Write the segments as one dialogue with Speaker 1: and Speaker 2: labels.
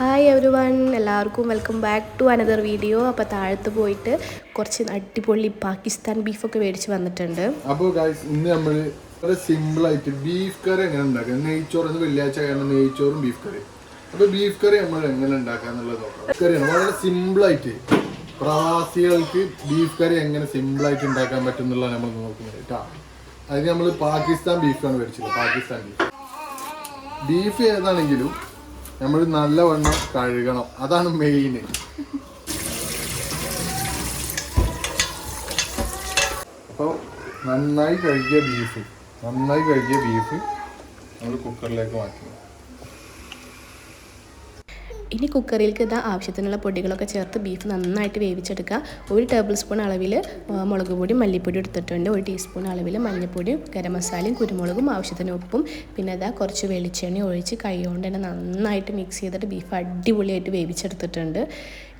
Speaker 1: Hi everyone എല്ലാവർക്കും welcome back to another video അപ്പോൾ താഴത്ത് പോയിട്ട് കുറച്ച് അടിപൊളി പാകിസ്ഥാൻ ബീഫൊക്കെ മേടിച്ച് വന്നിട്ടുണ്ട്.
Speaker 2: അപ്പോൾ ഇന്ന് നമ്മൾ വളരെ സിമ്പിൾ ആയിട്ട് ബീഫ് കറി എങ്ങനെ ഉണ്ടാക്കാം നെയ്ച്ചോറ് വെള്ളിയാഴ്ച കാരണം നെയ്ച്ചോറും ബീഫ് കറി അപ്പോൾ ബീഫ് കറി നമ്മൾ എങ്ങനെ ഉണ്ടാക്കുക എന്നുള്ളത് കറിയാണ് വളരെ സിമ്പിൾ ആയിട്ട് പ്രവാസികൾക്ക് ബീഫ് കറി എങ്ങനെ സിമ്പിൾ ആയിട്ട് ഉണ്ടാക്കാൻ പറ്റും എന്നുള്ളതാണ് നമ്മൾ നോക്കുന്നത് കേട്ടോ. അതിന് നമ്മൾ പാകിസ്ഥാൻ ബീഫാണ് മേടിച്ചത്. പാകിസ്ഥാൻ ബീഫ് ബീഫ് ഏതാണെങ്കിലും നമ്മൾ നല്ലവണ്ണം കഴുകണം. അതാണ് മെയിൻ അപ്പോൾ നന്നായി കഴുകിയ ബീഫ് നന്നായി കഴുകിയ ബീഫ് നമ്മൾ കുക്കറിലേക്ക് മാറ്റുന്നു
Speaker 1: ഇനി കുക്കറിലേക്ക് ഇതാ ആവശ്യത്തിനുള്ള പൊടികളൊക്കെ ചേർത്ത് ബീഫ് നന്നായിട്ട് വേവിച്ചെടുക്കുക. ഒരു ടേബിൾ സ്പൂൺ അളവിൽ മുളക് പൊടി മല്ലിപ്പൊടി എടുത്തിട്ടുണ്ട്. ഒരു ടീസ്പൂൺ അളവിൽ മഞ്ഞൾപ്പൊടിയും ഗരം മസാലയും കുരുമുളകും ആവശ്യത്തിന് ഉപ്പും. പിന്നെ ഇതാ കുറച്ച് വെളിച്ചെണ്ണ ഒഴിച്ച് കൈ കൊണ്ട് തന്നെ നന്നായിട്ട് മിക്സ് ചെയ്തിട്ട് ബീഫ് അടിപൊളിയായിട്ട് വേവിച്ചെടുത്തിട്ടുണ്ട്.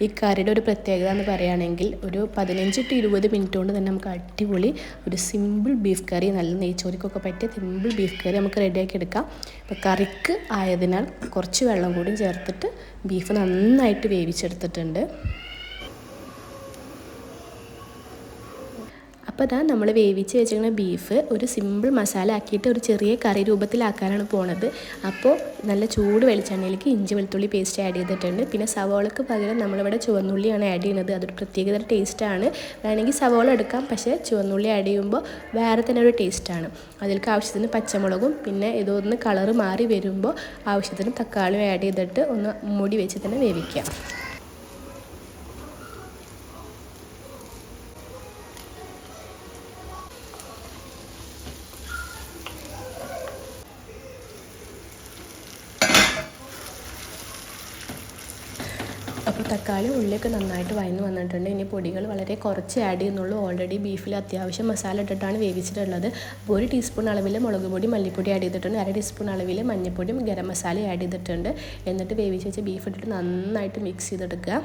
Speaker 1: ഈ കറിയുടെ ഒരു പ്രത്യേകത എന്ന് പറയുകയാണെങ്കിൽ ഒരു പതിനഞ്ച് ടു ഇരുപത് മിനിറ്റ് കൊണ്ട് തന്നെ നമുക്ക് അടിപൊളി ഒരു സിമ്പിൾ ബീഫ് കറി നല്ല നെയ്ച്ചോറിക്കൊക്കെ പറ്റിയ സിമ്പിൾ ബീഫ് കറി നമുക്ക് റെഡിയാക്കി എടുക്കാം. അപ്പോൾ കറിക്ക് ആയതിനാൽ കുറച്ച് വെള്ളം കൂടി ചേർത്തിട്ട് ബീഫ് നന്നായിട്ട് വേവിച്ചെടുത്തിട്ടുണ്ട്. അപ്പോൾ ഇതാ നമ്മൾ വേവിച്ച് വെച്ചിരിക്കുന്ന ബീഫ് ഒരു സിമ്പിൾ മസാല ആക്കിയിട്ട് ഒരു ചെറിയ കറി രൂപത്തിലാക്കാനാണ് പോണത്. അപ്പോൾ നല്ല ചൂട് വെളിച്ചെണ്ണയിലേക്ക് ഇഞ്ചി വെളുത്തുള്ളി പേസ്റ്റ് ആഡ് ചെയ്തിട്ടുണ്ട്. പിന്നെ സവോളക്ക് പകരം നമ്മളിവിടെ ചുവന്നുള്ളിയാണ് ആഡ് ചെയ്യുന്നത്. അതൊരു പ്രത്യേകതര ടേസ്റ്റാണ് വേണമെങ്കിൽ സവോള എടുക്കാം. പക്ഷേ ചുവന്നുള്ളി ആഡ് ചെയ്യുമ്പോൾ വേറെ തന്നെ ഒരു ടേസ്റ്റാണ് അതിലേക്ക് ആവശ്യത്തിന് പച്ചമുളകും പിന്നെ ഇതൊന്ന് കളറ് മാറി വരുമ്പോൾ ആവശ്യത്തിന് തക്കാളിയും ആഡ് ചെയ്തിട്ട് ഒന്ന് മൂടി വെച്ച് തന്നെ വേവിക്കാം. അപ്പോൾ തക്കാളി ഉള്ളിയൊക്കെ നന്നായിട്ട് വയന്ന് വന്നിട്ടുണ്ട്. ഇനി പൊടികൾ വളരെ കുറച്ച് ആഡ് ചെയ്യുന്നുള്ളൂ. ഓൾറെഡി ബീഫിൽ അത്യാവശ്യം മസാല ഇട്ടിട്ടാണ് വേവിച്ചിട്ടുള്ളത്. അപ്പോൾ ഒരു ടീസ്പൂൺ അളവിൽ മുളക് പൊടി മല്ലിപ്പൊടി ആഡ് ചെയ്തിട്ടുണ്ട്. അര ടീസ്പൂൺ അളവിൽ മഞ്ഞൾപ്പൊടിയും ഗരം മസാലയും ആഡ് ചെയ്തിട്ടുണ്ട്. എന്നിട്ട് വേവിച്ച് വെച്ച് ബീഫ് ഇട്ടിട്ട് നന്നായിട്ട് മിക്സ് ചെയ്തെടുക്കുക.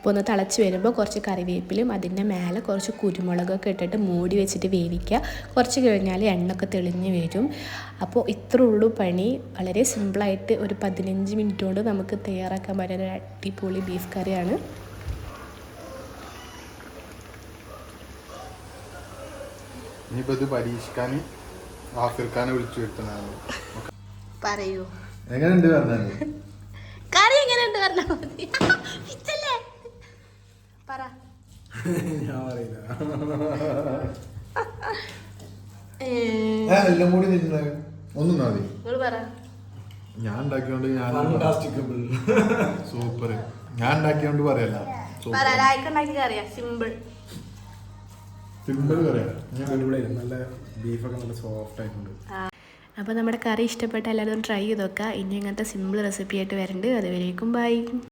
Speaker 1: അപ്പോൾ ഒന്ന് തിളച്ച് വരുമ്പോൾ കുറച്ച് കറിവേപ്പിലും അതിന്റെ മേലെ കുറച്ച് കുരുമുളകൊക്കെ ഇട്ടിട്ട് മൂടി വെച്ചിട്ട് വേവിക്കുക. കുറച്ച് കഴിഞ്ഞാൽ എണ്ണയൊക്കെ തെളിഞ്ഞ് വരും. അപ്പോൾ ഇത്രേ ഉള്ളൂ പണി. വളരെ സിമ്പിളായിട്ട് ഒരു പതിനഞ്ച് മിനിറ്റ് കൊണ്ട് നമുക്ക് തയ്യാറാക്കാൻ പറ്റുന്ന ഒരു അടിപൊളി ബീഫ് കറിയാണ്.
Speaker 2: ഇനിയിപ്പോൾ ഇത് പരീക്ഷിക്കാൻ ആഫിർ വിളിച്ചു
Speaker 1: പറയൂ.
Speaker 2: എങ്ങനെയുണ്ട് പറഞ്ഞാൽ
Speaker 1: കറി എങ്ങനെയുണ്ട് പറഞ്ഞാൽ മതി. പിച്ചല്ലേ പറയില്ല.
Speaker 2: എല്ലാം കൂടി നിന്നെ? ഒന്നും മതി.
Speaker 1: നിങ്ങൾ പറ.
Speaker 2: ഞാൻ ഉണ്ടാക്കിയോണ്ട് ഞാൻ സൂപ്പർ ഞാൻ ഉണ്ടാക്കിയോണ്ട് പറയല്ല.
Speaker 1: പറ ലായ്ക്കുണ്ടാക്കി കറിയാ. സിമ്പിൾ
Speaker 2: സിമ്പിൾ പറയാം
Speaker 3: അടിപൊളിയായിരുന്നു നല്ല ബീഫൊക്കെ നല്ല സോഫ്റ്റ് ആയിട്ടുണ്ട്.
Speaker 1: അപ്പോൾ നമ്മുടെ കറി ഇഷ്ടപ്പെട്ട എല്ലാവരും ട്രൈ ചെയ്ത് നോക്കുക. ഇനി അങ്ങനത്തെ സിമ്പിൾ റെസിപ്പി ആയിട്ട് വരുന്നുണ്ട് അതുവരേക്കും ബൈ